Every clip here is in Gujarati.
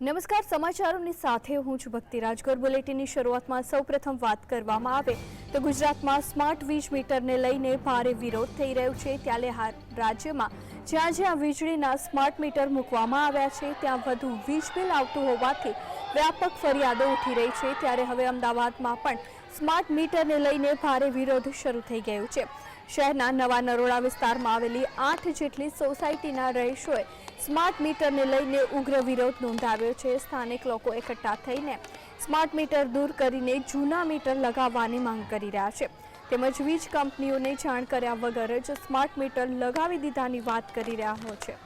નમસ્કાર, સમાચારોની સાથે હું છું ભક્તિ રાજગોર. બુલેટિનની શરૂઆતમાં સૌપ્રથમ વાત કરવામાં આવે તો ગુજરાતમાં સ્માર્ટ વીજ મીટરને લઈને ભારે વિરોધ થઈ રહ્યો છે. ત્યારે રાજ્યમાં જ્યાં જ્યાં વીજળીના સ્માર્ટ મીટર મૂકવામાં આવ્યા છે, ત્યાં વધુ વીજ બિલ આવતું હોવાથી વ્યાપક ફરિયાદો ઉઠી રહી છે. ત્યારે હવે અમદાવાદમાં પણ સ્માર્ટ મીટરને લઈને ભારે વિરોધ શરૂ થઈ ગયો છે. શહેરના નવા નરોડા વિસ્તારમાં આવેલી આઠ જેટલી સોસાયટીના રહીશોએ સ્માર્ટ મીટરને લઈને ઉગ્ર વિરોધ નોંધાવ્યો છે. સ્થાનિક લોકો એકઠા થઈને સ્માર્ટ મીટર દૂર કરીને જૂના મીટર લગાવવાની માંગ કરી રહ્યા છે. તેમજ વીજ કંપનીઓને જાણ કર્યા વગર જ સ્માર્ટ મીટર લગાવી દીધાની વાત કરી રહ્યા છે.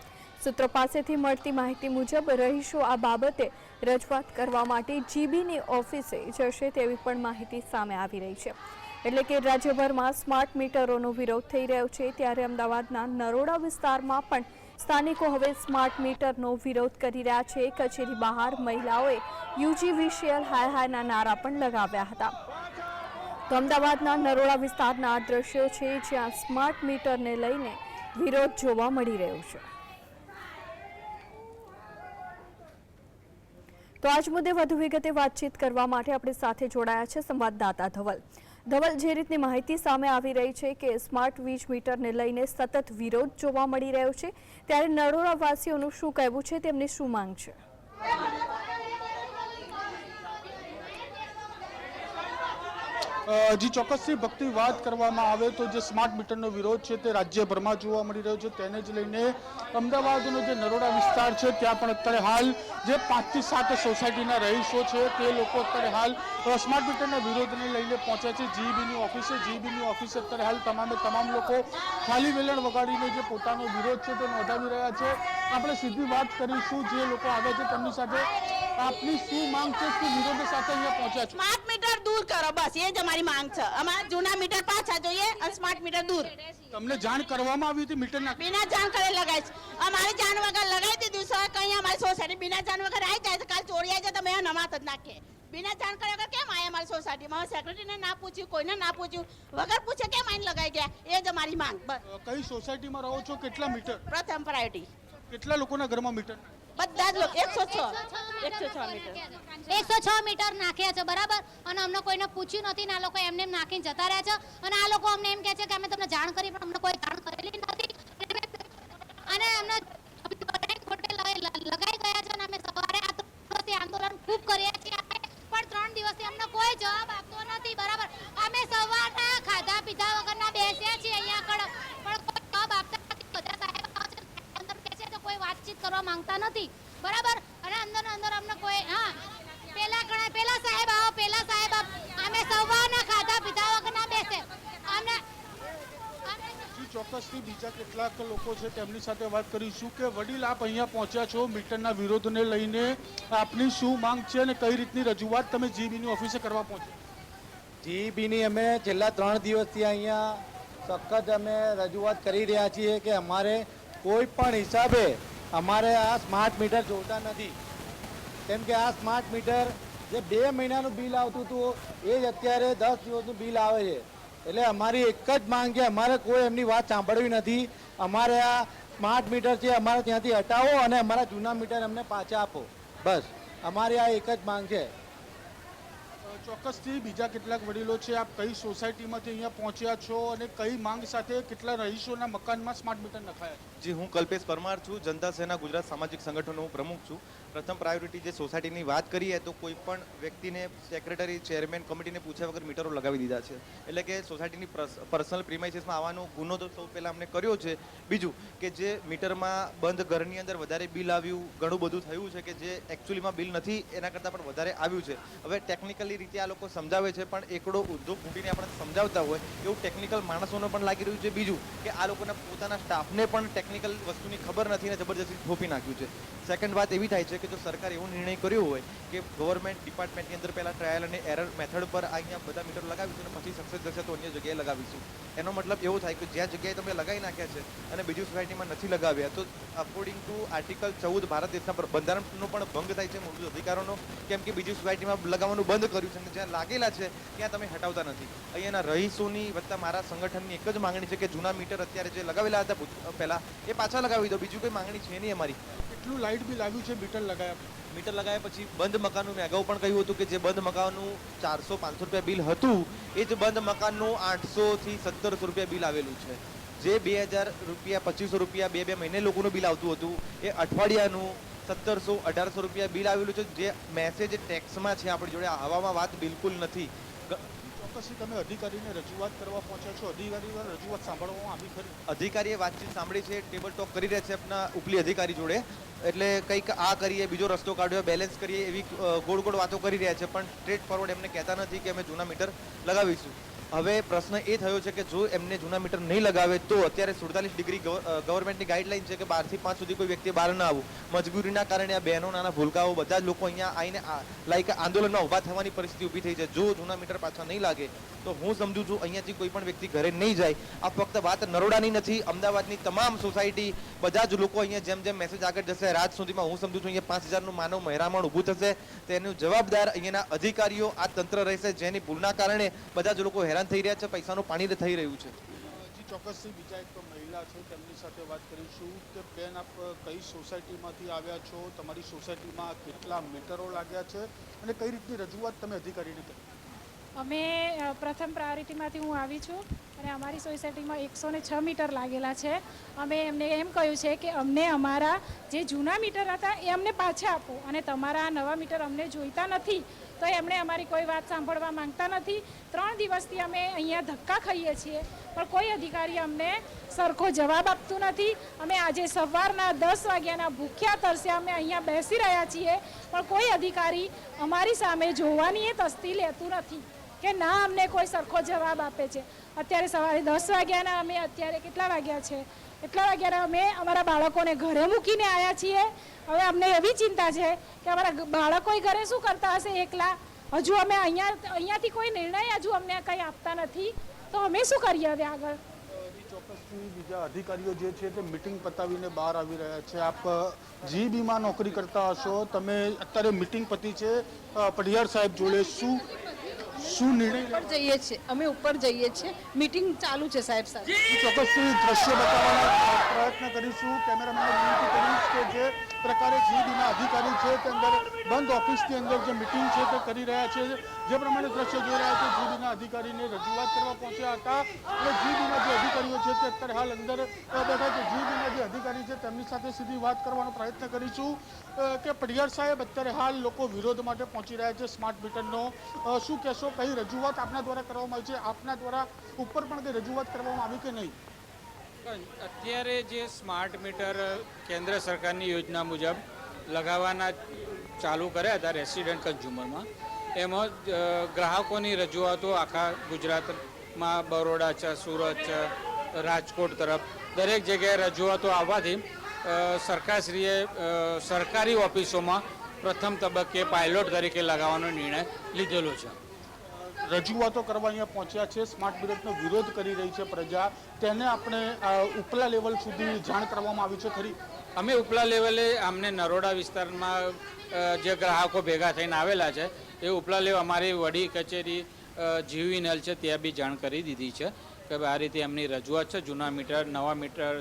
સૂત્રો પાસેથી મળતી માહિતી મુજબ, રહીશો આ બાબતે રજૂઆત કરવા માટે જીબીની ઓફિસે જશે તેવી પણ માહિતી સામે આવી રહી છે. એટલે કે રાજ્યભરમાં સ્માર્ટ મીટરોનો વિરોધ થઈ રહ્યો છે, ત્યારે અમદાવાદના નરોડા વિસ્તારમાં પણ સ્થાનિકો હવે સ્માર્ટ મીટરનો વિરોધ કરી રહ્યા છે. કચેરી બહાર મહિલાઓએ યુજીવીસીએલ હાય હાયના નારા પણ લગાવ્યા હતા. તો અમદાવાદના નરોડા વિસ્તારના આ દ્રશ્યો છે, જ્યાં સ્માર્ટ મીટરને લઈને વિરોધ જોવા મળી રહ્યો છે. તો આજ મુદ્દે વધુ વિગતે વાતચીત કરવા માટે આપણી સાથે જોડાયા છે સંવાદદાતા ધવલ. ધવલ જે રીતની માહિતી સામે આવી રહી છે કે સ્માર્ટ વીજ મીટરને લઈને સતત વિરોધ જોવા મળી રહ્યો છે, ત્યારે નરોડા વાસીઓનું શું કહેવું છે, તેમની શું માંગ છે? જી ચોક્કસથી ભક્તિ વાત કરવામાં આવે તો જે સ્માર્ટ મીટરનો વિરોધ છે તે રાજ્યભરમાં જોવા મળી રહ્યો છે. તેને જ લઈને અમદાવાદનો જે નરોડા વિસ્તાર છે, ત્યાં પણ અત્યારે હાલ જે પાંચથી સાત સોસાયટીના રહીશો છે, તે લોકો અત્યારે હાલ સ્માર્ટ મીટરના વિરોધને લઈને પહોંચ્યા છે. જીબીની ઓફિસે જીબીની ઓફિસે અત્યારે હાલ તમામે તમામ લોકો ખાલી વેલણ વગાડીને જે પોતાનો વિરોધ છે તે નોંધાવી રહ્યા છે. આપણે સીધી વાત કરીશું, જે લોકો આવ્યા છે તેમની સાથે. આપની શું માંગ છે? શું વિરોધ સાથે અહીંયા પહોંચ્યા છો? દૂર કરો બસ એ જ અમારી માંગ છે. અમારા જૂના મીટર પાછા જોઈએ અને સ્માર્ટ મીટર દૂર. તમને જાણ કરવામાં આવી હતી મીટર ના બિના જાણ કરે લગાય છે અમારી જાણ વગર લગાવી દીધું સર કઈ અમારી સોસાયટી બિના જાણ વગર આવી જાય તો કાલ ચોરી આવી જાય તો મેં નમાત જ નાખીએ. બિના જાણ કર્યા વગર કેમ આયા અમારી સોસાયટીમાં સેક્રેટરીને ના પૂછ્યું કોઈને ના પૂછ્યું? વગર પૂછે કેમ આઈને લગાઈ ગયા? એ જ અમારી માંગ બસ. કઈ સોસાયટીમાં રહો છો? કેટલા મીટર? પ્રથમ પ્રાયોરિટી કેટલા લોકોના ઘરમાં મીટર? બધા જ એકસો છ. એકસો છ મીટર. એકસો છ મીટર નાખ્યા છે, બરાબર? અને અમને કોઈને પૂછ્યું નથી ને આ લોકો એમને એમ નાખીને જતા રહ્યા છે. અને આ લોકો અમને એમ કહે છે કે અમે તમને જાણ કરી, પણ અમને કોઈ જાણ કરેલી નથી. અને અમને લગાઈ ગયા છે અને અમે સવારે આ આંદોલન ખૂબ કર્યા છીએ પણ ત્રણ દિવસથી અમને કોઈ જવાબ આપતો નથી, બરાબર? અમે સવારના ખાધા પીધા વગરના બેસ્યા છીએ અહીંયા આગળ પણ કોઈ જવાબ આપતા નથી બધા સાહેબ આવે છે, અંદર બેસે છે કોઈ વાતચીત કરવા માંગતા નથી. બરાબર? અને અંદર અંદર અમને કોઈ હા. પેલા ઘણા પેલા સાહેબ આવો પેલા સાહેબ. અમે સવારના ખાધા પીધા વગરના બેસે. અમને અમે ચોક્કસથી બીજા કેટલાક લોકો છે તેમની સાથે વાત કરીશું કે વડીલ આપ અહીંયા પહોંચ્યા છો મીટરના વિરોધને લઈને. આપની શું માંગ છે અને કઈ રીતની રજૂઆત તમે જીબીની ઓફિસે કરવા પહોંચ્યા જીબીની અમે છેલ્લા ત્રણ દિવસથી અહીંયા સખત અમે રજૂઆત કરી રહ્યા છીએ કે અમારે કોઈ પણ હિસાબે અમારે આ સ્માર્ટ મીટર જોતા નથી. કેમ કે આ સ્માર્ટ મીટર જે બે મહિનાનું બિલ આવતું હતું, એ જ અત્યારે દસ દિવસનું બિલ આવે છે. એટલે અમારી એક જ માંગ છે, અમારે કોઈ એમની વાત સાંભળવી નથી. અમારે આ સ્માર્ટ મીટર છે, અમારે ત્યાંથી હટાવો અને અમારા જૂના મીટર અમને પાછા આપો. બસ, અમારી આ એક જ માંગ છે. ચોક્કસથી બીજા કેટલાક વડીલો છે, આપ કઈ સોસાયટીમાંથી અહીંયા પહોંચ્યા છો અને કઈ માંગ સાથે કેટલા રહીશોના મકાનમાં સ્માર્ટ મીટર નખાયા છે? જી, હું કલ્પેશ પરમાર છું, જનતા સેના ગુજરાત સામાજિક સંગઠનનો હું પ્રમુખ છું. પ્રથમ પ્રાયોરિટી જે સોસાયટીની વાત કરીએ તો કોઈ પણ વ્યક્તિને સેક્રેટરી ચેરમેન કમિટીને પૂછ્યા વગર મીટરો લગાવી દીધા છે. એટલે કે સોસાયટીની પર્સનલ પ્રિમાઇસીસમાં આવવાનો ગુનો તો સૌ પહેલાં અમને કર્યો છે. બીજું કે જે મીટરમાં બંધ ઘરની અંદર વધારે બિલ આવ્યું, ઘણું બધું થયું છે કે જે એકચ્યુઅલીમાં બિલ નથી, એના કરતાં પણ વધારે આવ્યું છે. હવે ટેકનિકલી રીતે આ લોકો સમજાવે છે, પણ એકડો ઉદ્યોગ મૂકીને આપણે સમજાવતા હોય એવું ટેકનિકલ માણસોને પણ લાગી રહ્યું છે. બીજું કે આ લોકોના પોતાના સ્ટાફને પણ ટેકનિકલ વસ્તુની ખબર નથી ને જબરજસ્તી થોપી નાખ્યું છે. સેકન્ડ વાત એવી થાય છે કે જો સરકાર એવો નિર્ણય કર્યો હોય કે ગવર્મેન્ટ ડિપાર્ટમેન્ટની અંદર પહેલાં ટ્રાયલ અને એરર મેથડ પર અહીંયા બધા મીટર લગાવીશું અને પછી સક્સેસ થશે તો અન્ય જગ્યાએ લગાવીશું. એનો મતલબ એવો થાય કે જ્યાં જગ્યાએ તમે લગાવી નાખ્યા છે અને બીજી સોસાયટીમાં નથી લગાવ્યા, તો અકોર્ડિંગ ટુ આર્ટિકલ ચૌદ ભારત દેશના બંધારણનો પણ ભંગ થાય છે. મૂળભૂત અધિકારોનો, કેમ કે બીજી સોસાયટીમાં લગાવવાનું બંધ કર્યું છે. અને જ્યાં લાગેલા છે ત્યાં તમે હટાવતા નથી. અહીંયાના રહીશોની વત્તા મારા સંગઠનની એક જ માંગણી છે કે જૂના મીટર અત્યારે જે લગાવેલા હતા પહેલા એ પાછા લગાવી દો. બીજું કોઈ માંગણી છે નહીં અમારી. કેટલું લાઇટ બિલ આવ્યું છે મીટર લગાવ્યા મીટર લગાવ્યા પછી બંધ મકાનનું મેં અગાઉ પણ કહ્યું હતું કે જે બંધ મકાનનું ચારસો પાંચસો રૂપિયા બિલ હતું એ જ બંધ મકાનનું આઠસોથી સત્તરસો રૂપિયા બિલ આવેલું છે. જે બે હજાર રૂપિયા પચીસો રૂપિયા બે બે મહિને લોકોનું બિલ આવતું હતું એ અઠવાડિયાનું સત્તરસો અઢારસો રૂપિયા બિલ આવેલું છે. જે મેસેજ ટેક્સમાં છે આપણી જોડે. આવામાં વાત બિલકુલ નથી. ચોક્કસથી તમે અધિકારીને રજૂઆત કરવા પહોંચ્યા છો. અધિકારી રજૂઆત સાંભળવામાં આવી ખરી અધિકારીએ વાતચીત સાંભળી છે. ટેબલ ટોક કરી રહ્યા છે આપના ઉપલી અધિકારી જોડે. એટલે કંઈક આ કરીએ બીજો રસ્તો કાઢ્યો બેલેન્સ કરીએ એવી ગોળ ગોળ વાતો કરી રહ્યા છે. પણ સ્ટ્રેટ ફોરવર્ડ એમને કહેતા નથી કે અમે જૂના મીટર લગાવીશું. હવે પ્રશ્ન એ થયો છે કે જો એમને જૂના મીટર નહીં લગાવે તો અત્યારે સુડતાલીસ ડિગ્રી ગવર્મેન્ટની ગાઈડલાઈન છે કે બારથી પાંચ સુધી કોઈ વ્યક્તિ બહાર ના આવવું મજબૂરીના કારણે આ બહેનો, નાના ભૂલકાઓ બધા જ લોકો અહીંયા આવીને લાઈક આંદોલનમાં ઊભા થવાની પરિસ્થિતિ ઊભી થઈ છે. જો જૂના મીટર પાછા નહીં લાગે, તો હું સમજુ છું અહીંયાથી કોઈ પણ વ્યક્તિ ઘરે નહીં જાય. આ ફક્ત વાત નરોડાની નથી, અમદાવાદની તમામ સોસાયટી બધા જ લોકો અહીંયા જેમ જેમ મેસેજ આગળ જશે, રાત સુધીમાં હું સમજુ છું અહીંયા પાંચ હજારનું માનવ મહેરામણ ઊભું થશે. તેનું જવાબદાર અહીંયાના અધિકારીઓ આ તંત્ર રહેશે. જેની ભૂલના કારણે બધા જ લોકો હેરાન થઈ રહ્યા છે, પૈસાનું પાણી થઈ રહ્યું છે. હજી ચોક્કસથી બીજા એક મહિલા છે, તેમની સાથે વાત કરીશું કે બેન, આપ કઈ સોસાયટીમાંથી આવ્યા છો? તમારી સોસાયટીમાં કેટલા મીટરો લાગ્યા છે? અને કઈ રીતની રજૂઆત તમે અધિકારીને કરી? અમે પ્રથમ પ્રાયોરિટીમાંથી હું આવી છું અને અમારી સોસાયટીમાં એકસો ને છ મીટર લાગેલા છે. અમે એમને એમ કહ્યું છે કે અમને અમારા જે જૂના મીટર હતા એ અમને પાછા આપો અને તમારા નવા મીટર અમને જોઈતા નથી. તો એમણે અમારી કોઈ વાત સાંભળવા માંગતા નથી. ત્રણ દિવસથી અમે અહીંયા ધક્કા ખાઈએ છીએ, પણ કોઈ અધિકારી અમને સરખો જવાબ આપતું નથી. અમે આજે સવારના દસ વાગ્યાના ભૂખ્યા તરસ્યા અમે અહીંયા બેસી રહ્યા છીએ, પણ કોઈ અધિકારી અમારી સામે જોવાની એ તસ્તી લેતું નથી. કે ના, અમને કોઈ સરખો જવાબ આપે છે. અત્યારે સવારે દસ વાગ્યાના અમે અત્યારે કેટલા વાગ્યા છે? એટલા વાગ્યાના અમે અમારા બાળકોને ઘરે મૂકીને આવ્યા છીએ. હવે અમને એવી ચિંતા છે કે અમારા બાળકો ઘરે શું કરતા હશે એકલા? હજુ અમે અહીંયા, અહીંયાથી કોઈ નિર્ણય હજુ અમને કંઈ આપતા નથી. તો અમે શું કરીએ હવે આગળ? જી ચોક્કસથી બીજા અધિકારીઓ જે છે તે મિટિંગ પતાવીને બહાર આવી રહ્યા છે. આપ જીબીમાં નોકરી કરતા હશો. તમે અત્યારે મિટિંગ પતી છે. પઢિયાર સાહેબ જોડે શું શું નિર્ણય ઉપર જઈએ છીએ. અમે ઉપર જઈએ છીએ. મીટિંગ ચાલુ છે સાહેબ સાથે ચોક્કસથી દ્રશ્ય બતાવવાનો પ્રયત્ન કરીશું. કેમેરામેન વિનંતી કરીશ કે જે પ્રકારે જીડીના અધિકારી છે તે અંદર બંધ ઓફિસની અંદર જે મિટિંગ છે તે કરી રહ્યા છે. જે પ્રમાણે દ્રશ્ય જોઈ રહ્યા છે જીબીના અધિકારીને રજૂઆત કરવા પહોંચ્યા હતા. અને જીબીના જે અધિકારીઓ છે તે અત્યારે હાલ અંદર બેઠા છે. જીબીના જે અધિકારી છે તેમની સાથે સીધી વાત કરવાનો પ્રયત્ન કરીશું. કે પડિયાર સાહેબ અત્યારે હાલ લોકો વિરોધ માટે પહોંચી રહ્યા છે સ્માર્ટ મીટરનો. શું કહેશો? કઈ રજૂઆત આપના દ્વારા કરવામાં આવી છે? આપના દ્વારા ઉપર પણ કઈ રજૂઆત કરવામાં આવી કે નહીં? અત્યારે જે સ્માર્ટ મીટર કેન્દ્ર સરકારની યોજના મુજબ લગાવવાના ચાલુ કર્યા હતા રેસિડેન્ટ કન્ઝ્યુમરમાં એમાં ગ્રાહકોની રજૂઆતો આખા ગુજરાતમાં, બરોડા છે, સુરત છે, રાજકોટ તરફ, દરેક જગ્યાએ રજૂઆતો આવવાથી સરકારશ્રીએ સરકારી ઓફિસોમાં પ્રથમ તબક્કે પાયલોટ તરીકે લગાવવાનો નિર્ણય લીધેલો છે. રજૂઆતો કરવા અહીંયા પહોંચ્યા છે. સ્માર્ટ મીટરનો વિરોધ કરી રહી છે પ્રજા. તેને આપણે ઉપલા લેવલ સુધી જાણ કરવામાં આવી છે ખરી? અમે ઉપલા લેવલે અમને નરોડા વિસ્તારમાં જે ગ્રાહકો ભેગા થઈને આવેલા છે, એ ઉપલા લેવલ અમારી વડી કચેરી જીવીનલ છે, ત્યાં બી જાણ કરી દીધી છે કે આ રીતે એમની રજૂઆત છે, જૂના મીટર, નવા મીટર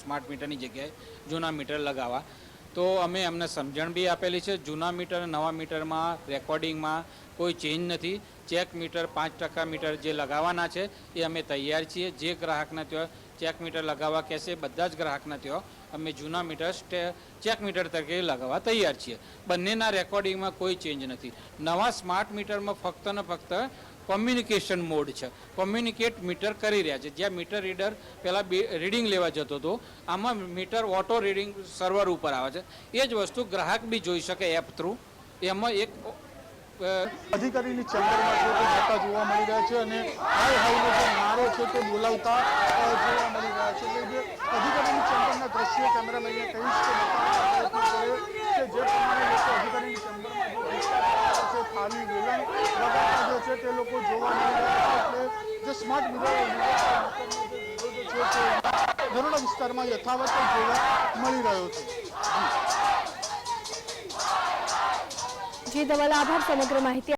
સ્માર્ટ મીટરની જગ્યાએ જૂના મીટર લગાવવા. તો અમે એમને સમજણ બી આપેલી છે, જૂના મીટર, નવા મીટરમાં, રેકોર્ડિંગમાં કોઈ ચેન્જ નથી. ચેક મીટર પાંચ ટકા મીટર જે લગાવવાના છે એ અમે તૈયાર છીએ. જે ગ્રાહકના ત્યાં ચેક મીટર લગાવવા કહેશે બધા જ ગ્રાહકના ત્યાં અમે જૂના મીટર ચેક મીટર તરીકે લગાવવા તૈયાર છીએ. બંનેના રેકોર્ડિંગમાં કોઈ ચેન્જ નથી. નવા સ્માર્ટ મીટરમાં ફક્ત ને ફક્ત કોમ્યુનિકેશન મોડ છે. કોમ્યુનિકેટ મીટર કરી રહ્યા છે. જ્યાં મીટર રીડર પહેલાં રીડિંગ લેવા જતો હતો, આમાં મીટર ઓટો રીડિંગ સર્વર ઉપર આવે છે. એ જ વસ્તુ ગ્રાહક બી જોઈ શકે એપ થ્રુ. એમાં એક અધિકારીની ચેમ્બરમાં છે તે જતા જોવા મળી રહ્યા છે અને હાય હાઈનો જે નારો છે તે બોલાવતા જોવા મળી રહ્યા છે. એટલે જે અધિકારીની ચેમ્બરના દ્રશ્યો કેમેરામેનને કહીશ કે જે પ્રમાણે લોકો અધિકારીની ચેમ્બરમાં છે, ખાલી વેલણ વગાડતા જે છે તે લોકો જોવા મળી રહ્યા છે. એટલે જે સ્માર્ટ મીડિયા છે વિસ્તારમાં યથાવત જોવા મળી રહ્યો છે. જી ધવલ આભાર સમગ્ર માહિતી